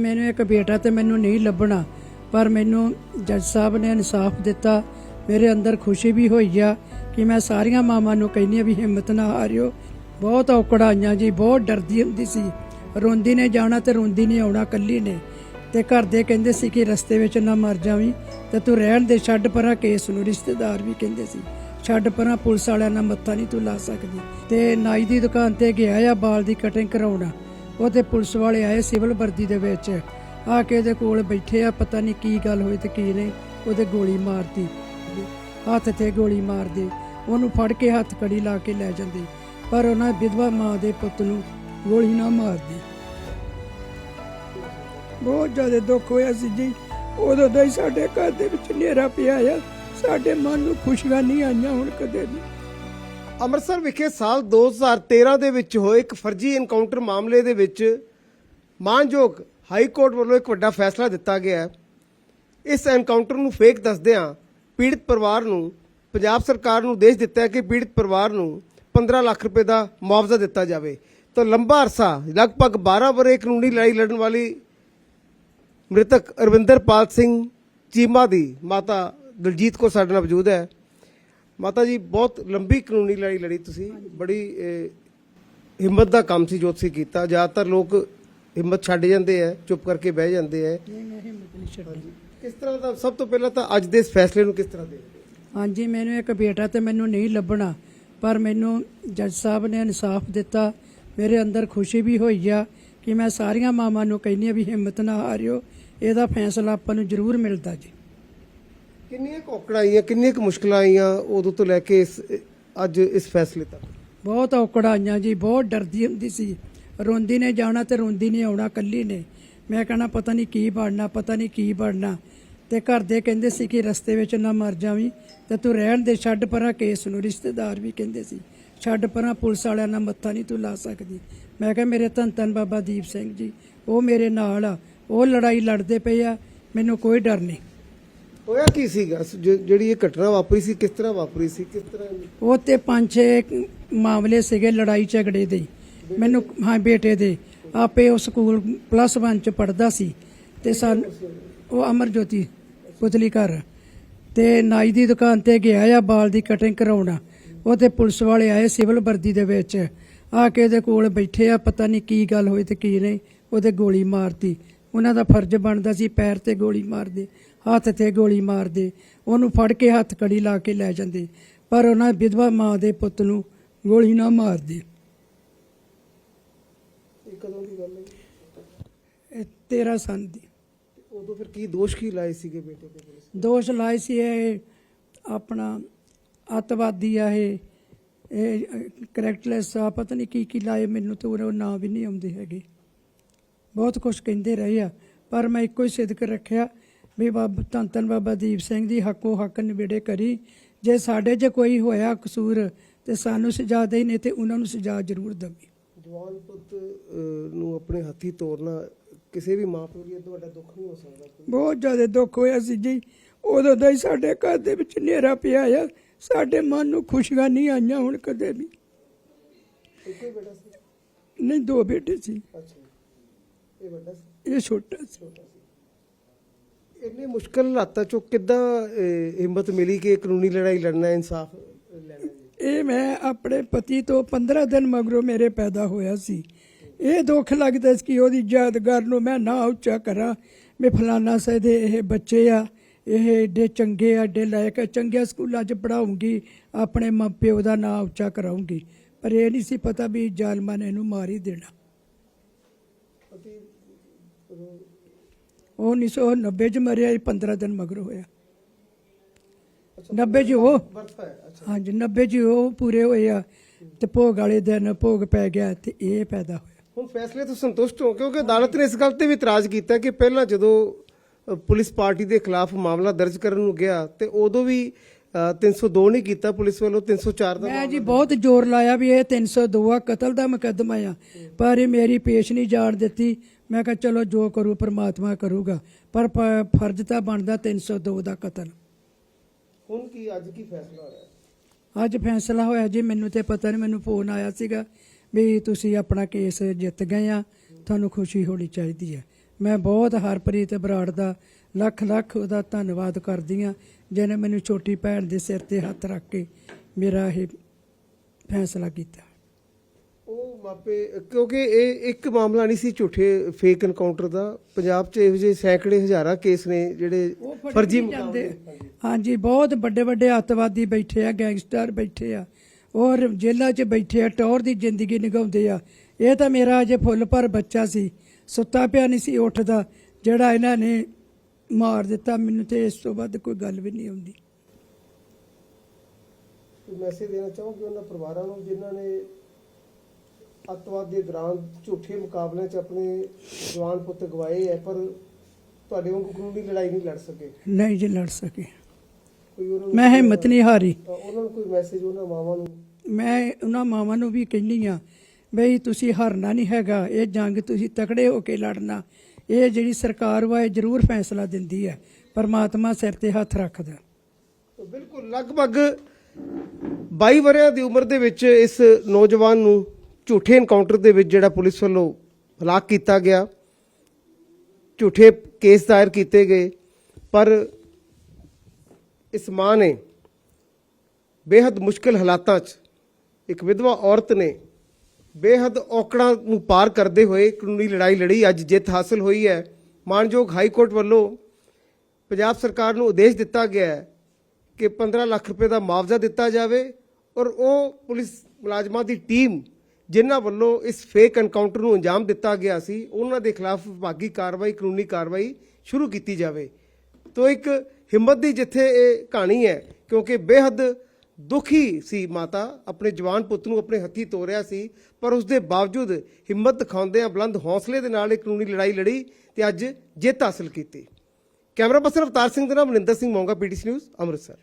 ਮੈਨੂੰ ਇੱਕ ਬੇਟਾ ਤੇ ਮੈਨੂੰ ਨਹੀਂ ਲੱਭਣਾ, ਪਰ ਮੈਨੂੰ ਜੱਜ ਸਾਹਿਬ ਨੇ ਇਨਸਾਫ ਦਿੱਤਾ। ਮੇਰੇ ਅੰਦਰ ਖੁਸ਼ੀ ਵੀ ਹੋਈ ਆ ਕਿ ਮੈਂ ਸਾਰੀਆਂ ਮਾਵਾਂ ਨੂੰ ਕਹਿੰਦੀ ਆ ਵੀ ਹਿੰਮਤ ਨਾ ਹਾਰਿਓ। ਬਹੁਤ ਔਕੜਾਂ ਆਈਆਂ ਜੀ, ਬਹੁਤ ਡਰਦੀ ਹੁੰਦੀ ਸੀ। ਰੋਂਦੀ ਨੇ ਜਾਣਾ ਤੇ ਰੋਂਦੀ ਨਹੀਂ ਆਉਣਾ ਕੱਲੀ ਨੇ। ਤੇ ਘਰ ਦੇ ਕਹਿੰਦੇ ਸੀ ਕਿ ਰਸਤੇ ਵਿੱਚ ਨਾ ਮਰ ਜਾਵੀਂ, ਤੇ ਤੂੰ ਰਹਿਣ ਦੇ, ਛੱਡ ਪਰਾਂ ਕੇਸ ਨੂੰ। ਰਿਸ਼ਤੇਦਾਰ ਵੀ ਕਹਿੰਦੇ ਸੀ, ਛੱਡ ਪਰਾਂ ਪੁਲਿਸ ਵਾਲਿਆਂ ਨਾਲ ਮੱਥਾ ਨਹੀਂ ਤੂੰ ਲਾ ਸਕਦੀ। ਤੇ ਨਾਈ ਦੀ ਦੁਕਾਨ ਤੇ ਗਿਆ ਆ, ਬਾਲ ਦੀ ਕਟਿੰਗ ਕਰਾਉਣਾ। ਉਹ ਤੇ ਪੁਲਿਸ ਵਾਲੇ ਆਏ ਸਿਵਲ ਵਰਦੀ ਦੇ ਵਿੱਚ। ਆ ਕੇ ਉਹਦੇ ਕੋਲ ਬੈਠੇ ਆ, ਪਤਾ ਨਹੀਂ ਕੀ ਗੱਲ ਹੋਈ ਤੇ ਕੀ ਨਹੀਂ, ਉਹਦੇ ਗੋਲੀ ਮਾਰਤੀ। ਹੱਥ ਤੇ ਗੋਲੀ ਮਾਰਦੇ। ਉਹਨੂੰ ਫੜ ਕੇ ਹੱਥ ਕੜੀ ਲਾ ਕੇ ਲੈ ਜਾਂਦੇ। ਪਰ ਉਹਨਾਂ ਵਿਧਵਾ ਮਾਂ ਦੇ ਪੁੱਤ ਨੂੰ ਗੋਲੀ ਨਾ ਮਾਰਦੀ। ਬਹੁਤ ਜ਼ਿਆਦਾ ਦੁੱਖ ਹੋਇਆ ਸੀ ਜੀ। ਉਦੋਂ ਦਾ ਹੀ ਸਾਡੇ ਘਰ ਦੇ ਵਿੱਚ ਹਨੇਰਾ ਪਿਆ ਆ। ਸਾਡੇ ਮਨ ਨੂੰ ਖੁਸ਼ੀਆਂ ਨਹੀਂ ਆਈਆਂ ਹੁਣ ਕਦੇ ਵੀ। ਅੰਮ੍ਰਿਤਸਰ ਵਿਖੇ ਸਾਲ 2013 ਦੇ ਵਿੱਚ ਹੋਏ ਇੱਕ ਫਰਜ਼ੀ ਐਨਕਾਊਂਟਰ ਮਾਮਲੇ ਦੇ ਵਿੱਚ ਮਾਨਯੋਗ ਹਾਈ ਕੋਰਟ ਵੱਲੋਂ ਇੱਕ ਵੱਡਾ ਫੈਸਲਾ ਦਿੱਤਾ ਗਿਆ ਹੈ। ਇਸ ਐਨਕਾਊਂਟਰ ਨੂੰ ਫੇਕ ਦੱਸਦਿਆਂ ਪੀੜਤ ਪਰਿਵਾਰ ਨੂੰ, ਪੰਜਾਬ ਸਰਕਾਰ ਨੂੰ ਦੇਸ਼ ਦਿੱਤਾ ਹੈ ਕਿ ਪੀੜਤ ਪਰਿਵਾਰ ਨੂੰ 15 ਲੱਖ ਰੁਪਏ ਦਾ ਮੁਆਵਜ਼ਾ ਦਿੱਤਾ ਜਾਵੇ। ਤਾਂ ਲੰਬਾ ਅਰਸਾ, ਲਗਭਗ 12 ਵਰੇ ਕਾਨੂੰਨੀ ਲੜਾਈ ਲੜਨ ਵਾਲੀ ਮ੍ਰਿਤਕ ਅਰਵਿੰਦਰਪਾਲ ਸਿੰਘ ਚੀਮਾ ਦੀ ਮਾਤਾ ਦਲਜੀਤ ਕੋ ਸਾਡੇ ਨਾਲ ਮੌਜੂਦ ਹੈ। ਮਾਤਾ ਜੀ ਬਹੁਤ ਲੰਬੀ ਕਾਨੂੰਨੀ ਲੜਾਈ ਲੜੀ ਤੁਸੀਂ। ਬੜੀ ਹਿੰਮਤ ਦਾ ਕੰਮ ਸੀ ਜੋ ਤੁਸੀਂ ਕੀਤਾ। ਜ਼ਿਆਦਾਤਰ ਲੋਕ ਹਿੰਮਤ ਛੱਡ ਜਾਂਦੇ ਆ ਚੁੱਪ ਕਰਕੇ ਬਹਿ ਜਾਂਦੇ ਆ। ਨਹੀਂ ਮੈਂ ਹਿੰਮਤ ਨਹੀਂ ਛੱਡੀ ਕਿਸ ਤਰ੍ਹਾਂ ਦਾ ਸਭ ਤੋਂ ਪਹਿਲਾਂ ਤਾਂ ਅੱਜ ਦੇ ਇਸ ਫੈਸਲੇ ਨੂੰ ਕਿਸ ਤਰ੍ਹਾਂ ਦੇਖਦੇ? ਹਾਂਜੀ ਮੈਨੂੰ ਇੱਕ ਬੇਟਾ ਤੇ ਮੈਨੂੰ ਨਹੀਂ ਲੱਭਣਾ ਪਰ ਮੈਨੂੰ ਜੱਜ ਸਾਹਿਬ ਨੇ ਇਨਸਾਫ ਦਿੱਤਾ। ਮੇਰੇ ਅੰਦਰ ਖੁਸ਼ੀ ਵੀ ਹੋਈ ਆ ਕਿ ਮੈਂ ਸਾਰੀਆਂ ਮਾਵਾਂ ਨੂੰ ਕਹਿੰਦੀ ਆ ਵੀ ਹਿੰਮਤ ਨਾ ਹਾਰਿਓ। ਇਹਦਾ ਫੈਸਲਾ ਆਪਾਂ ਨੂੰ ਜ਼ਰੂਰ ਮਿਲਦਾ ਜੀ। ਕਿੰਨੀਆਂ ਕੁ ਔਕੜਾਂ ਆਈਆਂ, ਕਿੰਨੀਆਂ ਕੁ ਮੁਸ਼ਕਲਾਂ ਆਈਆਂ ਉਦੋਂ ਤੋਂ ਲੈ ਕੇ ਇਸ, ਅੱਜ ਇਸ ਫੈਸਲੇ ਤੱਕ? ਬਹੁਤ ਔਕੜਾਂ ਆਈਆਂ ਜੀ, ਬਹੁਤ ਡਰਦੀ ਹੁੰਦੀ ਸੀ। ਰੋਂਦੀ ਨੇ ਜਾਣਾ ਤੇ ਰੋਂਦੀ ਨੇ ਆਉਣਾ ਕੱਲੀ ਨੇ। ਮੈਂ ਕਹਣਾ, ਪਤਾ ਨਹੀਂ ਕੀ ਬਣਨਾ, ਪਤਾ ਨਹੀਂ ਕੀ ਬਣਨਾ। ਤੇ ਘਰ ਦੇ ਕਹਿੰਦੇ ਸੀ ਕਿ ਰਸਤੇ ਵਿੱਚ ਨਾ ਮਰ ਜਾਵੀਂ, ਤੇ ਤੂੰ ਰਹਿਣ ਦੇ, ਛੱਡ ਪਰਾਂ ਕੇਸ ਨੂੰ। ਰਿਸ਼ਤੇਦਾਰ ਵੀ ਕਹਿੰਦੇ ਸੀ, ਛੱਡ ਪਰਾਂ ਪੁਲਿਸ ਵਾਲਿਆਂ ਨਾਲ ਮੱਥਾ ਨਹੀਂ ਤੂੰ ਲਾ ਸਕਦੀ। ਮੈਂ ਕਿਹਾ, ਮੇਰੇ ਧੰਨ ਧੰਨ ਬਾਬਾ ਦੀਪ ਸਿੰਘ ਜੀ, ਉਹ ਮੇਰੇ ਨਾਲ ਆ, ਉਹ ਲੜਾਈ ਲੜਦੇ ਪਏ ਆ, ਮੈਨੂੰ ਕੋਈ ਡਰ ਨਹੀਂ। ਹੋਇਆ ਕੀ ਸੀਗਾ? ਜ- ਜਿਹੜੀ ਇਹ ਘਟਨਾ ਵਾਪਰੀ ਸੀ, ਕਿਸ ਤਰ੍ਹਾਂ ਵਾਪਰੀ ਸੀ? ਕਿਸ ਤਰ੍ਹਾਂ ਉਹ ਤੇ ਪੰਜ ਛੇ ਮਾਮਲੇ ਸੀਗੇ ਲੜਾਈ ਝਗੜੇ ਦੇ। ਮੈਨੂੰ, ਹਾਂ, ਬੇਟੇ ਦੇ। ਆਪੇ ਉਹ ਸਕੂਲ ਪਲੱਸ 1 ਚ ਪੜਦਾ ਸੀ ਤੇ ਸਨ ਉਹ ਅਮਰਜੋਤੀ ਪੁਤਲੀ ਘਰ। ਤੇ ਨਾਈ ਦੀ ਦੁਕਾਨ ਤੇ ਗਿਆ ਆ, ਬਾਲ ਦੀ ਕਟਿੰਗ ਕਰਾਉਣਾ। ਉਹ ਤੇ ਪੁਲਿਸ ਵਾਲੇ ਆਏ ਸਿਵਲ ਵਰਦੀ ਦੇ ਵਿੱਚ। ਆ ਕੇ ਉਹਦੇ ਕੋਲ ਬੈਠੇ ਆ, ਪਤਾ ਨਹੀਂ ਕੀ ਗੱਲ ਹੋਈ ਤੇ ਕੀ ਨਹੀਂ, ਉਹਦੇ ਗੋਲੀ ਮਾਰਤੀ। ਉਹਨਾਂ ਦਾ ਫਰਜ਼ ਬਣਦਾ ਸੀ ਪੈਰ ਤੇ ਗੋਲੀ ਮਾਰਦੇ ਹੱਥ ਤੇ ਗੋਲੀ ਮਾਰਦੇ ਉਹਨੂੰ ਫੜ ਕੇ ਹੱਥ ਕੜੀ ਲਾ ਕੇ ਲੈ ਜਾਂਦੇ ਪਰ ਉਹਨਾਂ ਵਿਧਵਾ ਮਾਂ ਦੇ ਪੁੱਤ ਨੂੰ ਗੋਲੀ ਨਾ ਮਾਰਦੇ। ਇਹ ਕਦੋਂ ਦੀ ਗੱਲ ਹੈ ਇਹ 13 ਸਾਲ ਦੀ। ਉਦੋਂ ਫਿਰ ਕੀ ਦੋਸ਼ ਕੀ ਲਾਏ ਸੀਗੇ ਬੇਟੇ ਤੇ ਪੁਲਿਸ ਦੋਸ਼ ਲਾਏ ਸੀ ਇਹ ਆਪਣਾ ਅੱਤਵਾਦੀ ਆ ਇਹ ਇਹ ਕਰੈਕਟਲੈਸ ਆ ਪਤਾ ਨਹੀਂ ਕੀ ਕੀ ਲਾਏ ਮੈਨੂੰ ਤਾਂ ਉਹ ਨਾਂ ਵੀ ਨਹੀਂ ਆਉਂਦੇ ਹੈਗੇ। ਬਹੁਤ ਕੁਝ ਕਹਿੰਦੇ ਰਹੇ ਆ। ਪਰ ਮੈਂ ਇੱਕੋ ਹੀ ਸਿੱਧਕ ਰੱਖਿਆ ਵੀ ਬਾਬਾ ਧੰਨ ਧੰਨ ਬਾਬਾ ਦੀਪ ਸਿੰਘ ਦੀ ਹੱਕੋ ਹੱਕ ਨਿਬੇੜੇ ਕਰੀ। ਜੇ ਸਾਡੇ 'ਚ ਕੋਈ ਹੋਇਆ ਕਸੂਰ ਤੇ ਸਾਨੂੰ ਸਜ਼ਾ ਦੇ ਨਹੀਂ ਤੇ ਉਹਨਾਂ ਨੂੰ ਸਜ਼ਾ ਜ਼ਰੂਰ ਦੇਵੇ। ਜਵਾਨ ਪੁੱਤ ਨੂੰ ਆਪਣੇ ਹੱਥੀ ਤੋੜਨਾ ਕਿਸੇ ਵੀ ਮਾਂ ਪਿਓ ਲਈ ਇਹ ਤੋਂ ਵੱਡਾ ਦੁੱਖ ਨਹੀਂ ਹੋ ਸਕਦਾ ਬਹੁਤ ਜ਼ਿਆਦਾ ਦੁੱਖ ਹੋਇਆ ਸੀ ਜੀ। ਉਦੋਂ ਦਾ ਹੀ ਸਾਡੇ ਘਰ ਦੇ ਵਿੱਚ ਹਨੇਰਾ ਪਿਆ ਆ। ਸਾਡੇ ਮਨ ਨੂੰ ਖੁਸ਼ੀਆਂ ਨਹੀਂ ਆਈਆਂ ਹੁਣ ਕਦੇ ਵੀ। ਇੱਕੋ ਹੀ ਬੇਟਾ ਸੀ? ਨਹੀਂ ਦੋ ਬੇਟੇ ਸੀ। ਅੱਛਾ। ਇਹ ਵੱਡਾ ਸੀ। ਇਹ ਛੋਟਾ ਸੀ। ਇੰਨੇ ਮੁਸ਼ਕਲ ਹਾਲਾਤਾਂ ਚੋਂ ਕਿੱਦਾਂ ਹਿੰਮਤ ਮਿਲੀ ਕਿ ਕਾਨੂੰਨੀ ਲੜਾਈ ਲੜਨਾ ਇਨਸਾਫ ਲੈਣਾ ਇਹ ਮੈਂ ਆਪਣੇ ਪਤੀ ਤੋਂ 15 ਦਿਨ ਮਗਰੋਂ ਮੇਰੇ ਪੈਦਾ ਹੋਇਆ ਸੀ। ਇਹ ਦੁੱਖ ਲੱਗਦਾ ਸੀ ਕਿ ਉਹਦੀ ਯਾਦਗਾਰ ਨੂੰ ਮੈਂ ਨਾ ਉੱਚਾ ਕਰਾਂ। ਵੀ ਫਲਾਨਾ ਸੇ ਦੇ ਇਹ ਬੱਚੇ ਆ ਇਹ ਏਡੇ ਚੰਗੇ ਆ, ਏਡੇ ਲਾਇਕ ਆ, ਚੰਗੇ ਸਕੂਲਾਂ 'ਚ ਪੜਾਉਂਗੀ ਆਪਣੇ ਮਾਂ ਪਿਓ ਦਾ ਨਾਂ ਉੱਚਾ ਕਰਾਉਂਗੀ। ਪਰ ਇਹ ਨਹੀਂ ਸੀ ਪਤਾ ਵੀ ਜ਼ਾਲਮਾਂ ਨੇ ਇਹਨੂੰ ਮਾਰ ਹੀ ਦੇਣਾ। ਪਤੀ ਉਹ 1990 ਚ ਮਰਿਆ ਇਹ 15 ਦਿਨ ਮਗਰ ਹੋਇਆ। 90 ਚ ਉਹ ਵਰਤਾ ਹੈ ਅੱਛਾ। ਹਾਂਜੀ 90 ਚ ਉਹ ਪੂਰੇ ਹੋਏ ਆ ਤੇ ਭੋਗ ਵਾਲੇ ਦਿਨ ਭੋਗ ਪੈ ਗਿਆ ਤੇ ਇਹ ਪੈਦਾ ਹੋਇਆ। ਹੁਣ ਫੈਸਲੇ ਤੋਂ ਸੰਤੁਸ਼ਟ ਹੋ ਕਿਉਂਕਿ ਅਦਾਲਤ ਨੇ ਇਸ ਗੱਲ ਤੇ ਵੀ ਇਤਰਾਜ਼ ਕੀਤਾ ਕਿ ਪਹਿਲਾਂ ਜਦੋਂ ਪੁਲਿਸ ਪਾਰਟੀ ਦੇ ਖਿਲਾਫ ਮਾਮਲਾ ਦਰਜ ਕਰਨ ਨੂੰ ਗਿਆ ਤੇ ਉਦੋਂ ਵੀ 302 ਨਹੀਂ ਕੀਤਾ ਪੁਲਿਸ ਵੱਲੋਂ 304 ਦਾ ਮੈਂ ਜੀ ਬਹੁਤ ਜ਼ੋਰ ਲਾਇਆ ਵੀ ਇਹ 302 ਆ ਕਤਲ ਦਾ ਮੁਕੱਦਮਾ ਆ। ਪਰ ਇਹ ਮੇਰੀ ਪੇਸ਼ ਨਹੀਂ ਜਾਣ ਦਿੱਤੀ। ਮੈਂ ਕਿਹਾ ਚਲੋ ਜੋ ਕਰੂ ਪ੍ਰਮਾਤਮਾ ਕਰੂਗਾ। ਪਰ ਪ- ਫਰਜ਼ ਤਾਂ ਬਣਦਾ 302 ਦਾ ਕਤਲ। ਹੁਣ ਕੀ ਅੱਜ ਕੀ ਫੈਸਲਾ ਹੋਇਆ? ਅੱਜ ਫੈਸਲਾ ਹੋਇਆ ਜੀ ਮੈਨੂੰ ਤੇ ਪਤਾ ਨਹੀਂ ਮੈਨੂੰ ਫੋਨ ਆਇਆ ਸੀਗਾ ਵੀ ਤੁਸੀਂ ਆਪਣਾ ਕੇਸ ਜਿੱਤ ਗਏ ਆ ਤੁਹਾਨੂੰ ਖੁਸ਼ੀ ਹੋਣੀ ਚਾਹੀਦੀ ਹੈ ਮੈਂ ਬਹੁਤ ਹਰਪ੍ਰੀਤ ਬਰਾੜ ਦਾ ਲੱਖ ਲੱਖ ਉਹਦਾ ਧੰਨਵਾਦ ਕਰਦੀ ਆ ਜਿਹਨੇ ਮੈਨੂੰ ਛੋਟੀ ਭੈਣ ਦੇ ਸਿਰ ਤੇ ਹੱਥ ਰੱਖ ਕੇ ਮੇਰਾ ਇਹ ਫੈਸਲਾ ਕੀਤਾ। ਉਹ ਮਾਪੇ ਕਿਉਂਕਿ ਇਹ ਇੱਕ ਮਾਮਲਾ ਨਹੀਂ ਸੀ ਝੂਠੇ ਫੇਕ ਐਨਕਾਊਂਟਰ ਦਾ। ਪੰਜਾਬ 'ਚ ਇਹੋ ਜਿਹੇ ਸੈਂਕੜੇ ਹਜ਼ਾਰਾਂ ਕੇਸ ਨੇ ਜਿਹੜੇ ਫਰਜ਼ੀ ਮੁਕਾਬਲੇ ਹਾਂਜੀ ਬਹੁਤ ਵੱਡੇ ਵੱਡੇ ਅੱਤਵਾਦੀ ਬੈਠੇ ਆ ਗੈਂਗਸਟਰ ਬੈਠੇ ਆ ਔਰ ਜੇਲ੍ਹਾਂ 'ਚ ਬੈਠੇ ਆ ਟੌਰ ਦੀ ਜ਼ਿੰਦਗੀ ਨਿਗਾਉਂਦੇ ਆ। ਇਹ ਤਾਂ ਮੇਰਾ ਅਜੇ ਫੁੱਲ ਪਰ ਬੱਚਾ ਸੀ ਸੁੱਤਾ ਪਿਆ ਨਹੀਂ ਸੀ ਉੱਠਦਾ ਜਿਹੜਾ ਇਹਨਾਂ ਨੇ ਮਾਰ ਦਿੱਤਾ ਮੈਨੂੰ ਤੇ ਇਸ ਤੋਂ ਵੱਧ ਕੋਈ ਗੱਲ ਵੀ ਨਹੀਂ ਆਉਂਦੀ। ਮੈਸੇਜ ਦੇਣਾ ਚਾਹੋਗੇ ਉਹਨਾਂ ਪਰਿਵਾਰਾਂ ਨੂੰ ਜਿਨ੍ਹਾਂ ਨੇ ਅੱਤਵਾਦ ਦੇ ਦੌਰਾਨ ਝੂਠੇ ਮੁਕਾਬਲਿਆਂ 'ਚ ਆਪਣੇ ਜਵਾਨ ਪੁੱਤ ਗਵਾਏ ਹੈ ਪਰ ਤੁਹਾਡੇ ਵਾਂਗੂ ਕਾਨੂੰਨੀ ਲੜਾਈ ਨਹੀਂ ਲੜ ਸਕੇ? ਨਹੀਂ ਜੀ ਲੜ ਸਕੇ। ਕੋਈ ਉਹਨਾਂ ਨੂੰ ਮੈਂ ਹਿੰਮਤ ਨਹੀਂ ਹਾਰੀ। ਤਾਂ ਉਹਨਾਂ ਨੂੰ ਕੋਈ ਮੈਸੇਜ ਉਹਨਾਂ ਮਾਵਾਂ ਨੂੰ? ਮੈਂ ਉਹਨਾਂ ਮਾਵਾਂ ਨੂੰ ਵੀ ਕਹਿੰਦੀ ਆ ਬਈ ਤੁਸੀਂ ਹਾਰਨਾ ਨਹੀਂ ਹੈਗਾ ਇਹ ਜੰਗ ਤੁਸੀਂ ਤਕੜੇ ਹੋ ਕੇ ਲੜਨਾ। ਇਹ ਜਿਹੜੀ ਸਰਕਾਰ ਵਾ, ਇਹ ਜ਼ਰੂਰ ਫੈਸਲਾ ਦਿੰਦੀ ਹੈ। ਪਰਮਾਤਮਾ ਸਿਰ ਤੇ ਹੱਥ ਰੱਖਦਾ। ਬਿਲਕੁਲ, ਲਗਭਗ 22 ਵਰਿਆਂ ਦੀ ਉਮਰ ਦੇ ਵਿੱਚ ਇਸ ਨੌਜਵਾਨ ਨੂੰ ਝੂਠੇ ਇਨਕਾਊਂਟਰ ਦੇ ਵਿੱਚ ਜਿਹੜਾ ਪੁਲਿਸ ਵੱਲੋਂ ਹਲਾਕ ਕੀਤਾ ਗਿਆ। ਝੂਠੇ ਕੇਸ ਦਾਇਰ ਕੀਤੇ ਗਏ। ਪਰ ਇਸ ਮਾਂ ਨੇ ਬੇहद ਮੁਸ਼ਕਲ ਹਾਲਾਤਾਂ 'ਚ ਇੱਕ ਵਿਧਵਾ ਔਰਤ ਨੇ ਬੇਹੱਦ ਔਕੜਾਂ ਨੂੰ ਪਾਰ ਕਰਦੇ ਹੋਏ ਕਾਨੂੰਨੀ ਲੜਾਈ ਲੜੀ ਅੱਜ ਜਿੱਤ ਹਾਸਲ ਹੋਈ ਹੈ। ਮਾਨਯੋਗ ਹਾਈ ਕੋਰਟ ਵੱਲੋਂ ਪੰਜਾਬ ਸਰਕਾਰ ਨੂੰ ਉਦੇਸ਼ ਦਿੱਤਾ ਗਿਆ ਹੈ ਕਿ 15 ਲੱਖ ਰੁਪਏ ਦਾ ਮੁਆਵਜ਼ਾ ਦਿੱਤਾ ਜਾਵੇ ਔਰ ਉਹ ਪੁਲਿਸ ਮੁਲਾਜ਼ਮਾਂ ਦੀ ਟੀਮ ਜਿਨ੍ਹਾਂ ਵੱਲੋਂ ਇਸ ਫੇਕ ਐਨਕਾਊਂਟਰ ਨੂੰ ਅੰਜਾਮ ਦਿੱਤਾ ਗਿਆ ਸੀ, ਉਹਨਾਂ ਦੇ ਖਿਲਾਫ ਵਿਭਾਗੀ ਕਾਰਵਾਈ, ਕਾਨੂੰਨੀ ਕਾਰਵਾਈ ਸ਼ੁਰੂ ਕੀਤੀ ਜਾਵੇ। ਤੋ ਇੱਕ ਹਿੰਮਤ ਦੀ ਜਿੱਥੇ ਇਹ ਕਹਾਣੀ ਹੈ ਕਿਉਂਕਿ ਬੇਹੱਦ ਦੁਖੀ ਸੀ। ਮਾਤਾ ਆਪਣੇ ਜਵਾਨ ਪੁੱਤ ਨੂੰ ਆਪਣੇ ਹੱਥੀ ਤੋਰਿਆ ਸੀ, ਪਰ ਉਸ ਦੇ ਬਾਵਜੂਦ ਹਿੰਮਤ ਦਿਖਾਉਂਦਿਆਂ ਬੁਲੰਦ ਹੌਸਲੇ ਦੇ ਨਾਲ ਇਹ ਕਾਨੂੰਨੀ ਲੜਾਈ ਲੜੀ ਤੇ ਅੱਜ ਜਿੱਤ ਹਾਸਲ ਕੀਤੀ। ਕੈਮਰਾ ਪਰਸਨ ਅਵਤਾਰ ਸਿੰਘ ਦੇ ਨਾਲ ਮਨਿੰਦਰ ਸਿੰਘ ਮੋਂਗਾ, ਪੀਟੀਸੀ ਨਿਊਜ਼, ਅੰਮ੍ਰਿਤਸਰ।